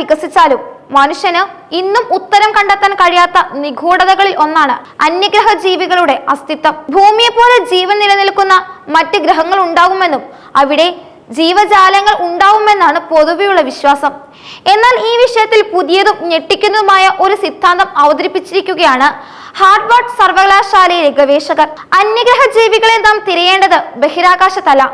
വികസിച്ചാലും മനുഷ്യന് ഇന്നും ഉത്തരം കണ്ടെത്താൻ കഴിയാത്ത നിഗൂഢതകളിൽ ഒന്നാണ് അന്യഗ്രഹ ജീവികളുടെ അസ്തിത്വം. ഭൂമിയെ പോലെ ജീവൻ നിലനിൽക്കുന്ന മറ്റ് ഗ്രഹങ്ങൾ ഉണ്ടാകുമെന്നും അവിടെ ജീവജാലങ്ങൾ ഉണ്ടാവുമെന്നാണ് പൊതുവെയുള്ള വിശ്വാസം. എന്നാൽ ഈ വിഷയത്തിൽ പുതിയതും ഞെട്ടിക്കുന്നതുമായ ഒരു സിദ്ധാന്തം അവതരിപ്പിച്ചിരിക്കുകയാണ് ഹാർഡ്വാർഡ് സർവകലാശാലയിലെ ഗവേഷകർ. അന്യഗ്രഹ ജീവികളെ നാം തിരയേണ്ടത് ബഹിരാകാശത്തല്ല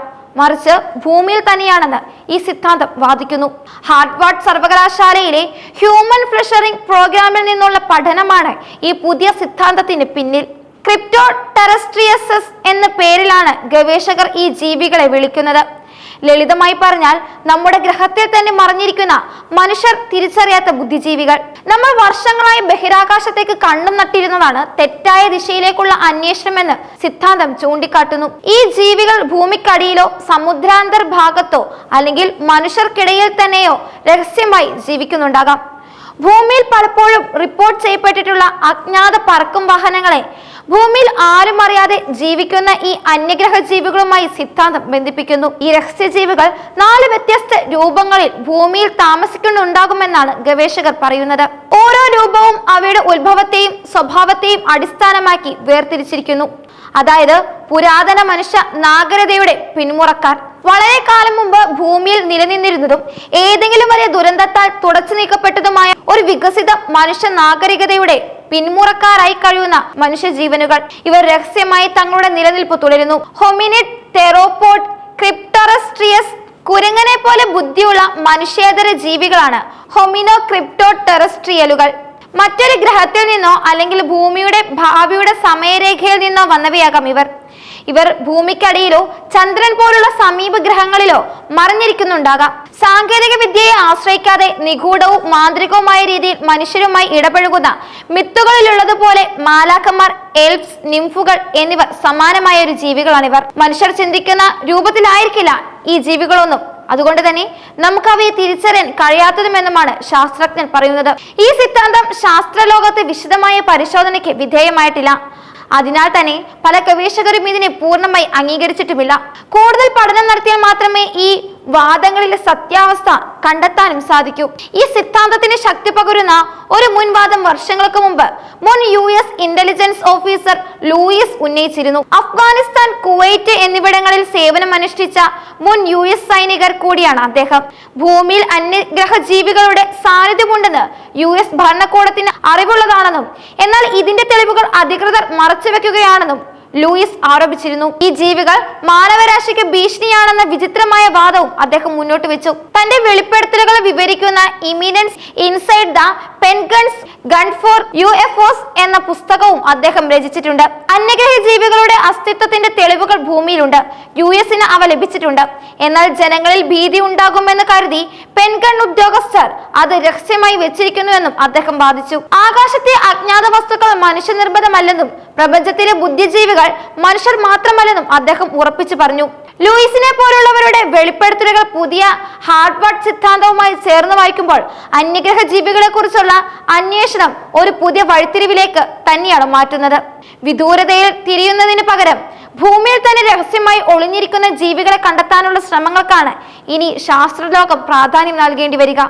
മറിച്ച് ഭൂമിയിൽ തന്നെയാണെന്ന്. ഈ സിദ്ധാന്തം വാദിക്കുന്നു. ഹാർഡ്വാർഡ് സർവകലാശാലയിലെ ഹ്യൂമൻ ഫ്ലഷറിംഗ് പ്രോഗ്രാമിൽ നിന്നുള്ള പഠനമാണ് ഈ പുതിയ സിദ്ധാന്തത്തിന് പിന്നിൽ. ക്രിപ്റ്റോ ടെറസ്ട്രിയസസ് എന്ന പേരിലാണ് ഗവേഷകർ ഈ ജീവികളെ വിളിക്കുന്നത്. ലളിതമായി പറഞ്ഞാൽ നമ്മുടെ ഗ്രഹത്തിൽ തന്നെ മറിഞ്ഞിരിക്കുന്ന മനുഷ്യർ തിരിച്ചറിയാത്ത ബുദ്ധിജീവികൾ. നമ്മൾ വർഷങ്ങളായി ബഹിരാകാശത്തേക്ക് കണ്ണും നട്ടിരുന്നതാണ് തെറ്റായ ദിശയിലേക്കുള്ള അന്വേഷണമെന്ന് സിദ്ധാന്തം ചൂണ്ടിക്കാട്ടുന്നു. ഈ ജീവികൾ ഭൂമിക്കടിയിലോ സമുദ്രാന്തർ ഭാഗത്തോ അല്ലെങ്കിൽ മനുഷ്യർക്കിടയിൽ തന്നെയോ രഹസ്യമായി ജീവിക്കുന്നുണ്ടാകാം. ഭൂമിയിൽ പലപ്പോഴും റിപ്പോർട്ട് ചെയ്യപ്പെട്ടിട്ടുള്ള അജ്ഞാത പറക്കും വാഹനങ്ങളെ ഭൂമിയിൽ ആരും അറിയാതെ ജീവിക്കുന്ന ഈ അന്യഗ്രഹ ജീവികളുമായി സിദ്ധാന്തം ബന്ധിപ്പിക്കുന്നു. ഈ രഹസ്യ ജീവികൾ നാല് വ്യത്യസ്ത രൂപങ്ങളിൽ ഭൂമിയിൽ താമസിക്കുന്നുണ്ടാകുമെന്നാണ് ഗവേഷകർ പറയുന്നത്. ഓരോ രൂപവും അവയുടെ ഉത്ഭവത്തെയും സ്വഭാവത്തെയും അടിസ്ഥാനമാക്കി വേർതിരിച്ചിരിക്കുന്നു. അതായത് പുരാതന മനുഷ്യ നാഗരികതയുടെ പിന്മുറക്കാർ. വളരെ കാലം മുമ്പ് ഭൂമിയിൽ നിലനിന്നിരുന്നതും ഏതെങ്കിലും വലിയ ദുരന്തത്താൽ തുടച്ചു നീക്കപ്പെട്ടതുമായ ഒരു വികസിത മനുഷ്യ നാഗരികതയുടെ പിന്മുറക്കാരായി കഴിയുന്ന മനുഷ്യജീവനുകൾ ഇവർ രഹസ്യമായി തങ്ങളുടെ നിലനിൽപ്പ് തുടരുന്നു. ഹൊമിനിഡ് തെറോപോട്ട് ക്രിപ്റ്ററസ്ട്രിയസ് കുരങ്ങനെ പോലെ ബുദ്ധിയുള്ള മനുഷ്യേതര ജീവികളാണ് ഹൊമിനോ ക്രിപ്റ്റോ ടെറസ്ട്രിയലുകൾ മറ്റൊരു ഗ്രഹത്തിൽ നിന്നോ അല്ലെങ്കിൽ ഭൂമിയുടെ ഭാവിയുടെ സമയരേഖയിൽ നിന്നോ വന്നവയാകാം ഇവർ. ഇവർ ഭൂമിക്കടിയിലോ ചന്ദ്രൻ പോലുള്ള സമീപ ഗ്രഹങ്ങളിലോ മറിഞ്ഞിരിക്കുന്നുണ്ടാകാം. സാങ്കേതിക വിദ്യയെ ആശ്രയിക്കാതെ നിഗൂഢവും മാന്ത്രികവുമായ രീതിയിൽ മനുഷ്യരുമായി ഇടപഴകുന്ന മിത്തുകളിലുള്ളതുപോലെ മാലാക്കന്മാർ എൽപ്സ് നിംഫുകൾ എന്നിവർ സമാനമായ ഒരു ജീവികളാണിവർ. മനുഷ്യർ ചിന്തിക്കുന്ന രൂപത്തിലായിരിക്കില്ല ഈ ജീവികളൊന്നും. അതുകൊണ്ട് തന്നെ നമുക്ക് അവയെ തിരിച്ചറിയാൻ കഴിയാത്തതുമെന്നുമാണ് ശാസ്ത്രജ്ഞൻ പറയുന്നത്. ഈ സിദ്ധാന്തം ശാസ്ത്രലോകത്ത് വിശദമായ പരിശോധനയ്ക്ക് വിധേയമായിട്ടില്ല. അതിനാൽ തന്നെ പല ഗവേഷകരും ഇതിനെ പൂർണമായി അംഗീകരിച്ചിട്ടുമില്ല. കൂടുതൽ പഠനം നടത്തിയാൽ മാത്രമേ ഈ വാദങ്ങളിലെ സത്യാവസ്ഥ കണ്ടെത്താനും സാധിക്കൂ. ഈ സിദ്ധാന്തത്തിന് ശക്തി പകരുന്ന ഒരു മുൻവാദം വർഷങ്ങൾക്ക് മുമ്പ് മുൻ U S intelligence officer Luis ഉന്നയിച്ചിരുന്നു. അഫ്ഗാനിസ്ഥാൻ കുവൈറ്റ് എന്നിവിടങ്ങളിൽ സേവനം അനുഷ്ഠിച്ച മുൻ യു എസ് സൈനികർ കൂടിയാണ് അദ്ദേഹം. ഭൂമിയിൽ അന്യഗ്രഹ ജീവികളുടെ സാന്നിധ്യമുണ്ടെന്ന് യു എസ് ഭരണകൂടത്തിന് അറിവുള്ളതാണെന്നും എന്നാൽ ഇതിന്റെ തെളിവുകൾ അധികൃതർ മറച്ചുവെക്കുകയാണെന്നും ലൂയിസ് ആരോപിച്ചിരുന്നു. ഈ ജീവികൾ മാനവരാശിക്ക് ഭീഷണിയാണെന്ന വിചിത്രമായ വാദവും അദ്ദേഹം മുന്നോട്ട് വെച്ചു. തന്റെ വെളിപ്പെടുത്തലുകൾ വിവരിക്കുന്ന imminent inside the Pentagon's gun for U F എന്ന പുസ്തകവും അദ്ദേഹം രചിച്ചിട്ടുണ്ട്. അന്യഗ്രഹ ജീവികളുടെ അസ്തിത്വത്തിന്റെ തെളിവുകൾ ഭൂമിയിലുണ്ട്. യു എസിന് അവ ലഭിച്ചിട്ടുണ്ട്. എന്നാൽ ജനങ്ങളിൽ ഭീതി ഉണ്ടാകുമെന്ന് കരുതി പെൻഗൺ ഉദ്യോഗസ്ഥർ അത് രഹസ്യമായി വെച്ചിരിക്കുന്നുവെന്നും അദ്ദേഹം വാദിച്ചു. ആകാശത്തെ അജ്ഞാത വസ്തുക്കൾ മനുഷ്യനിർമ്മിതമല്ലെന്നും പ്രപഞ്ചത്തിലെ ബുദ്ധിജീവികൾ മനുഷ്യർ മാത്രമല്ലെന്നും അദ്ദേഹം ഉറപ്പിച്ചു പറഞ്ഞു. ലൂയിസിനെ പോലുള്ളവരുടെ വെളിപ്പെടുത്തലുകൾ പുതിയ ഹാർഡ്വാർഡ് സിദ്ധാന്തവുമായി ചേർന്ന് വായിക്കുമ്പോൾ അന്യഗ്രഹ ജീവികളെ കുറിച്ചുള്ള അന്വേഷണം ഒരു പുതിയ വഴിത്തിരിവിലേക്ക് തന്നെയാണ് മാറ്റുന്നത്. വിദൂരതയിൽ തിരിയുന്നതിന് പകരം ഭൂമിയിൽ തന്നെ രഹസ്യമായി ഒളിഞ്ഞിരിക്കുന്ന ജീവികളെ കണ്ടെത്താനുള്ള ശ്രമങ്ങൾക്കാണ് ഇനി ശാസ്ത്രലോകം പ്രാധാന്യം നൽകേണ്ടി വരിക.